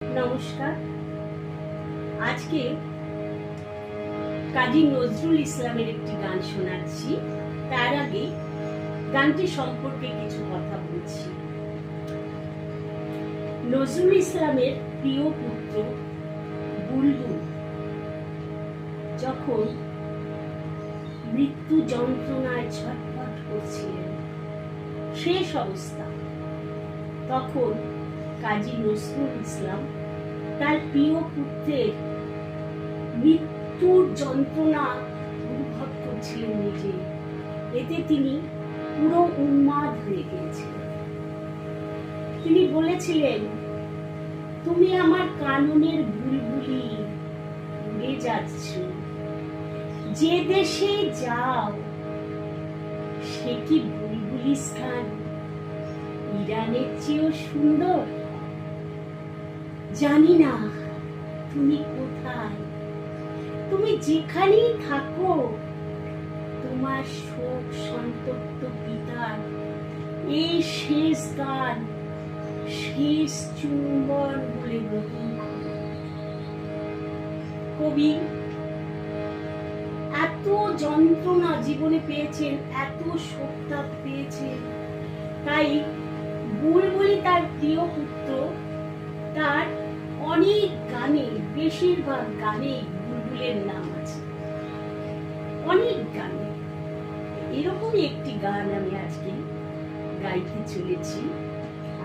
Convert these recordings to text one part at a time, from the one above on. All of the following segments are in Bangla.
নমস্কার। আজকে কাজী নজরুল ইসলামের একটি গান শোনাচ্ছি। তার আগে গানটি সম্পর্কে কিছু কথা বলছি। নজরুল ইসলামের প্রিয় পুত্র বুলবুল যখন মৃত্যু যন্ত্রণায় ছটফট করছিলেন, শেষ অবস্থা। তখন কাজী নজরুল ইসলাম, তার প্রিয় পুত্রের মৃত্যুর যন্ত্রণা অনুভব করছিলেন নিজে। এতে তিনি পুরো উন্মাদ হয়ে গিয়েছিলেন। তিনি বলেছিলেন, তুমি আমার কাননের বুলবুলি উড়ে যাচ্ছ। যে দেশে যাও, সে কি বুলবুলি স্থান ইরানের চেয়েও সুন্দর? জানি না তুমি কোথায়। তুমি যেখানেই থাকো, তোমার শোক সন্তপ্ত পিতার এই শেষ গান, শেষ চুম্বন বলে গ্রহণ কবি, এত যন্ত্রণা জীবনে পেয়েছেন, এত শোকতাপ পেয়েছেন, তাই বুলবুলি তার প্রিয় পুত্র তার অনেক গানে, বেশিরভাগ গানে বুলবুলের নাম আছে। অনেক গানে। এরকমই একটি গান আমি আজকে গাইতে চলেছি।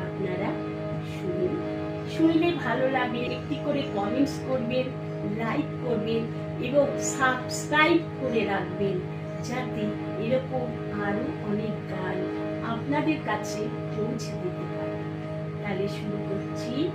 আপনারা শুনুন। শুনলে ভালো লাগবে, একটি করে কমেন্টস করবেন লাইক করবেন এবং সাবস্ক্রাইব করে রাখবেন যাতে এরকম আরও অনেক গান আপনাদের কাছে পৌঁছে দিতে পারে। তাহলে শুরু করছি।